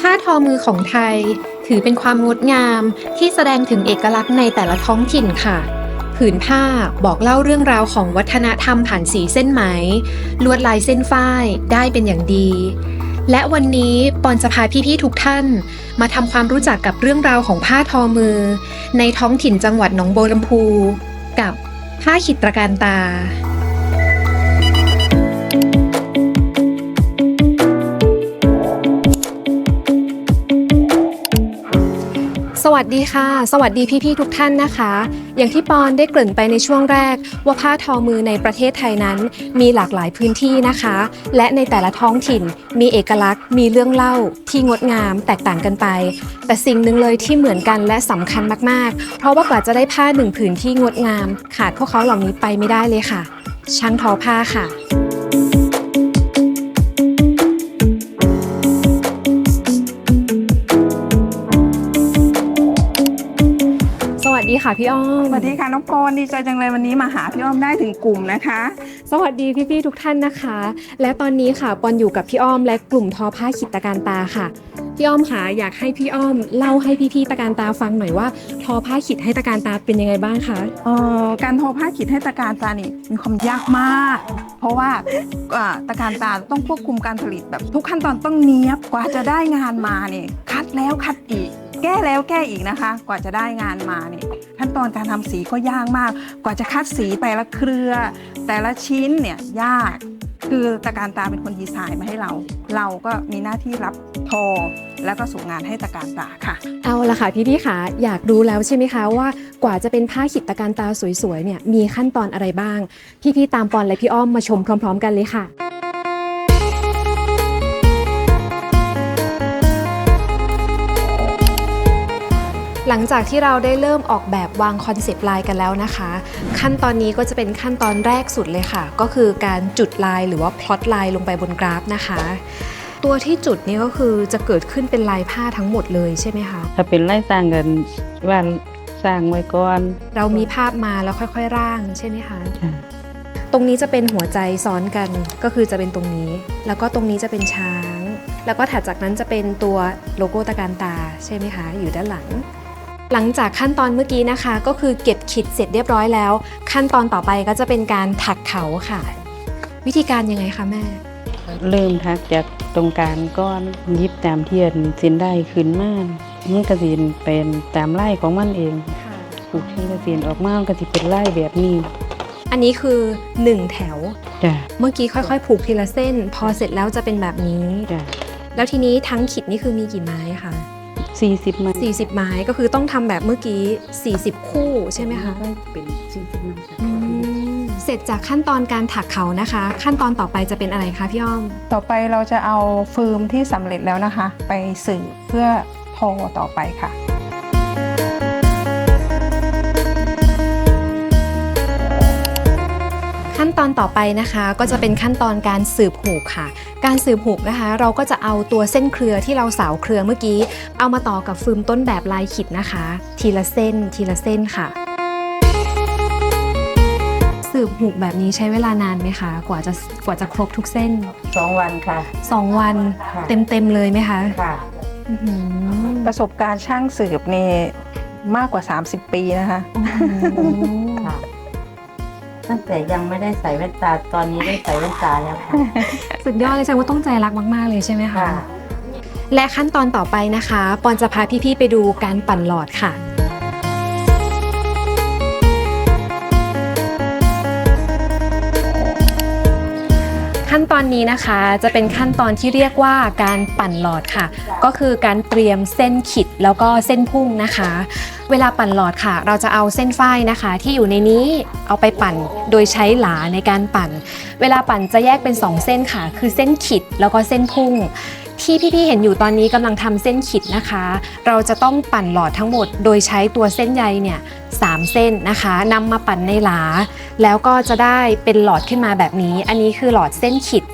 ผ้าทอมือของไทย ถือเป็นความงดงามที่แสดงถึงเอกลักษณ์ในแต่ละท้องถิ่นค่ะ ผืนผ้าบอกเล่าเรื่องราวของวัฒนธรรมผ่านสีเส้นไหม ลวดลายเส้นฝ้ายได้เป็นอย่างดี และวันนี้ปอนจะพาพี่ๆทุกท่าน มาทำความรู้จักกับเรื่องราวของผ้าทอมือ ในท้องถิ่นจังหวัดหนองบัวลำพู กับผ้าขิตรการตา วัสดีค่ะ สวัสดีพี่ๆทุกท่านนะคะ อย่างที่ปอนได้เกริ่นไปในช่วงแรก ว่าผ้าทอมือในประเทศไทยนั้น มีหลากหลายพื้นที่นะคะ และในแต่ละท้องถิ่น มีเอกลักษณ์ มีเรื่องเล่าที่งดงามแตกต่างกันไป แต่สิ่งหนึ่งเลยที่เหมือนกันและสำคัญมากๆ เพราะว่ากว่าจะได้ผ้าหนึ่งผืนที่งดงาม ขาดพวกเขาเหล่านี้ไปไม่ได้เลยค่ะ ช่างทอผ้าค่ะ ค่ะพี่อ้อมสวัสดีค่ะน้องปอนดีใจจังเลยวันนี้มาหาพี่อ้อมได้ถึงกลุ่มนะคะ สวัสดีพี่ๆทุกท่านนะคะ และตอนนี้ค่ะปอนอยู่กับพี่อ้อมและกลุ่มทอผ้าขิดตะการตาค่ะพี่อ้อมค่ะอยากให้พี่อ้อมเล่าให้พี่ๆตะการตาฟังหน่อยว่า ทอผ้าขิดให้ตะการตาเป็นยังไงบ้างคะเอ่อการทอผ้าขีดให้ตะการตานี่มีความยากมาก เพราะว่าอ่าตะการตาต้องควบคุมการผลิตแบบทุกขั้นตอนต้องเนี้ยบกว่าจะได้งานมาเนี่ยคัดแล้วคัดอีก แก้แล้วแก้อีกนะคะ กว่าจะได้งานมาเนี่ย ขั้นตอนการทำสีก็ยากมาก กว่าจะคัดสีแต่ละเครือ แต่ละชิ้นเนี่ยยาก คือตะการตาเป็นคนดีไซน์มาให้เรา เราก็มีหน้าที่รับทอ แล้วก็ส่งงานให้ตะการตาค่ะ เอาละค่ะพี่ๆค่ะอยากรู้แล้วใช่ไหมคะว่ากว่าจะเป็นผ้าขิดตะการตาสวยๆเนี่ยมีขั้นตอนอะไรบ้าง พี่ๆตามปอนและพี่อ้อมมาชมพร้อม ๆ กันเลยค่ะ หลังจากที่เราได้เริ่มออกแบบวางคอนเซปต์ลายกันแล้วนะคะ ขั้นตอนนี้ก็จะเป็นขั้นตอนแรกสุดเลยค่ะ ก็คือการจุดลายหรือว่าพลอตลายลงไปบนกราฟนะคะตัวที่จุดนี้ก็คือจะเกิดขึ้นเป็นลายผ้าทั้งหมดเลยใช่ไหมคะถ้าเป็นไร่สร้างกันว่าสร้างไว้ก่อน เรามีภาพมาแล้วค่อยๆร่างใช่ไหมคะค่ะตรงนี้จะเป็นหัวใจซ้อนกันก็คือจะเป็นตรงนี้ แล้วก็ตรงนี้จะเป็นช้าง แล้วก็ถัดจากนั้นจะเป็นตัวโลโก้ตะการตาใช่ไหมคะ อยู่ด้านหลัง หลังจากขั้นตอนเมื่อกี้นะคะ ก็คือเก็บขีดเสร็จเรียบร้อยแล้ว ขั้นตอนต่อไปก็จะเป็นการถักเขาค่ะ วิธีการยังไงคะแม่ เริ่มทักจากตรงกลางก้อนยิบตามเทียนสินได้ขึ้นมามันก็สิเป็นตามไล่ของมันเองปลูกเส้นกระสินออกมามันก็สิเป็นไล่แบบนี้ อันนี้คือ 1 แถวจ้ะเมื่อกี้ค่อยๆ ผูกทีละเส้น พอเสร็จแล้วจะเป็นแบบนี้จ้ะแล้วทีนี้ทั้งขีดนี่คือมีกี่ไม้คะ สี่สิบมัน40 ไม้ก็คือต้องทำแบบเมื่อกี้ 40 คู่ใช่ไหมคะเป็นสี่สิบมันอืมเสร็จจากขั้นตอนการถักเขานะคะ ขั้นตอนต่อไปจะเป็นอะไรคะพี่อ้อม ต่อไปเราจะเอาฟืมที่สำเร็จแล้วนะคะ ไปสื่อเพื่อทอต่อไปค่ะ ตอนต่อไปนะคะ ก็จะเป็นขั้นตอนการสืบหูกค่ะ การสืบหูกนะคะ เราก็จะเอาตัวเส้นเครือที่เราสาวเครือเมื่อกี้ เอามาต่อกับฟืมต้นแบบลายขิดนะคะ ทีละเส้นทีละเส้นค่ะ สืบหูกแบบนี้ใช้เวลานานไหมคะ กว่าจะกว่าจะครบทุกเส้นสองวันค่ะ2วันค่ะเต็มๆเลยไหมคะค่ะ อื้อหือประสบการณ์ช่างสืบนี่มากกว่า 30 ปีนะคะค่ะ ตั้งแต่ยังไม่ได้ใส่แว่นตาตอนนี้ได้ใส่แว่นตาแล้วค่ะ สุดยอดเลยแสดงว่าต้องใจรักมาก ๆ เลยใช่ไหมคะค่ะและขั้นตอนต่อไปนะคะ ปอนจะพาพี่ ๆ ไปดูการปั่นหลอดค่ะ ขั้นตอนนี้นะคะจะเป็นขั้นตอนที่เรียกว่าการปั่นหลอดค่ะ ก็คือการเตรียมเส้นขิดแล้วก็เส้นพุ่งนะคะ เวลาปั่นหลอดค่ะ เราจะเอาเส้นฝ้ายนะคะ ที่อยู่ในนี้เอาไปปั่นโดยใช้หลาในการปั่น เวลาปั่นจะแยกเป็น 2 เส้นค่ะ คือเส้นขิดแล้วก็เส้นพุ่ง ที่พี่ๆเห็นอยู่ตอนนี้กำลังทำเส้นขิดนะคะ เราจะต้องปั่นหลอดทั้งหมด โดยใช้ตัวเส้นใยเนี่ยสามเส้นนะคะนำมาปั่นในหลา แล้วก็จะได้เป็นหลอดขึ้นมาแบบนี้ อันนี้คือหลอดเส้นขิด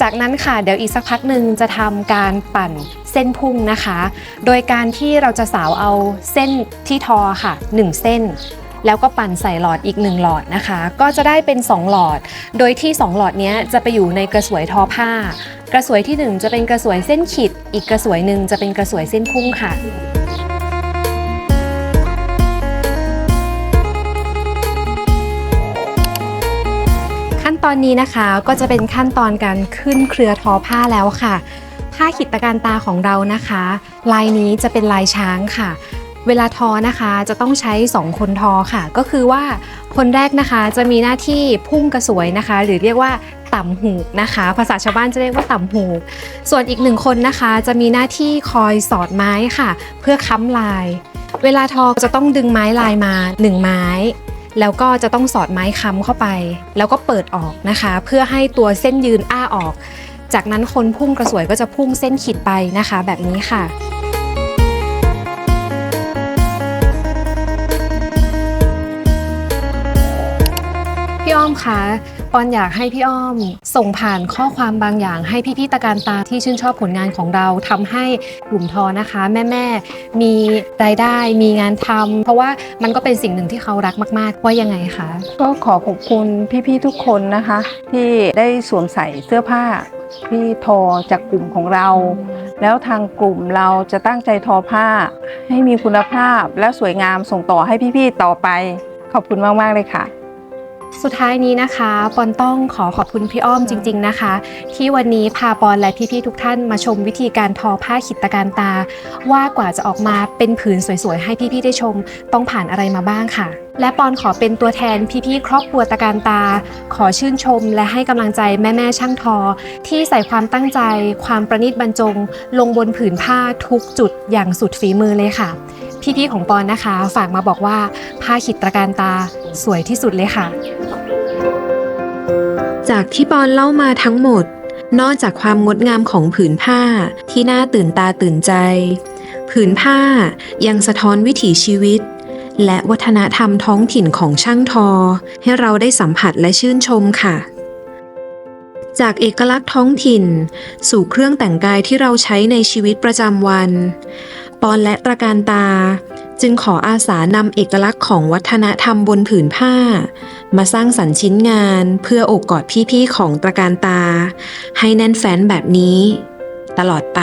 จากนั้นค่ะเดี๋ยวอีกสักพักหนึ่งจะทำการปั่นเส้นพุ่งนะคะ โดยการที่เราจะสาวเอาเส้นที่ทอค่ะ 1 เส้น แล้วก็ปั่นใส่หลอดอีก 1 หลอดนะคะ ก็จะได้เป็น 2 หลอด โดยที่ 2 หลอดนี้จะไปอยู่ในกระสวยทอผ้า กระสวยทีหนึ่1 จะเป็นกระสวยเส้นขีด อีกกระสวยหนึ่งจะเป็นกระสวยเส้นพุ่งค่ะขั้นตอนนี้นะคะก็จะเป็นขั้นตอนการขึ้นเครือทอผ้าแล้วค่ะ ผ้าขิดตะการตาของเรานะคะ ลายนี้จะเป็นลายช้างค่ะ เวลาทอนะคะจะต้องใช้ 2 คนทอค่ะ ก็คือว่าคนแรกนะคะจะมีหน้าที่พุ่งกระสวยนะคะ หรือเรียกว่าต่ำหูกนะคะ ภาษาชาวบ้านจะเรียกว่าต่ำหูก ส่วนอีกหนึ่งคนนะคะ จะมีหน้าที่คอยสอดไม้ค่ะ เพื่อค้ำลาย เวลาทอจะต้องดึงไม้ลายมา 1 ไม้ แล้วก็จะต้องสอดไม้ค้ำเข้าไป แล้วก็เปิดออกนะคะ เพื่อให้ตัวเส้นยืนอ้าออก จากนั้นคนพุ่งกระสวยก็จะพุ่งเส้นขีดไปนะคะ แบบนี้ค่ะ อ้อมคะปอนอยากให้พี่อ้อม ส่งผ่านข้อความบางอย่างให้พี่ๆตะการตาที่ชื่นชอบผลงานของเราทำให้กลุ่มทอนะคะ แม่ๆมีรายได้มีงานทำเพราะว่ามันก็เป็นสิ่งหนึ่งที่เขารักมาก ๆ ว่ายังไงคะก็ขอขอบคุณพี่ๆทุกคนนะคะ ที่ได้สวมใส่เสื้อผ้าที่ทอจากกลุ่มของเรา แล้วทางกลุ่มเราจะตั้งใจทอผ้า ให้มีคุณภาพและสวยงามส่งต่อให้พี่ๆต่อไป ขอบคุณมากๆเลยค่ะ สุดท้ายนี้นะคะ ปอนต้องขอขอบคุณพี่อ้อมจริง ๆนะคะ ที่วันนี้พาปอนและพี่ๆทุกท่านมาชมวิธีการทอผ้าขิดตะการตา ว่ากว่าจะออกมาเป็นผืนสวยๆ ให้พี่ๆได้ชม ต้องผ่านอะไรมาบ้างค่ะ และปอนขอเป็นตัวแทนพี่ๆครอบครัวตะการตา ขอชื่นชมและให้กำลังใจแม่ๆช่างทอ ที่ใส่ความตั้งใจ ความประณีตบรรจง ลงบนผืนผ้าทุกจุดอย่างสุดฝีมือเลยค่ะพี่ๆของปอนนะคะ ฝากมาบอกว่าผ้าขิดตะการตาสวยที่สุดเลยค่ะ จากที่ปอนเล่ามาทั้งหมด นอกจากความงดงามของผืนผ้าที่น่าตื่นตาตื่นใจ ผืนผ้ายังสะท้อนวิถีชีวิต และวัฒนธรรมท้องถิ่นของช่างทอ ให้เราได้สัมผัสและชื่นชมค่ะ จากเอกลักษณ์ท้องถิ่น สู่เครื่องแต่งกายที่เราใช้ในชีวิตประจำวัน ปอนและตระการตา จึงขออาสานำเอกลักษณ์ของวัฒนธรรมบนผืนผ้า มาสร้างสรรค์ชิ้นงานเพื่อโอกกอดพี่ๆของตระการตา ให้แน่นแฟ้นแบบนี้ ตลอดไป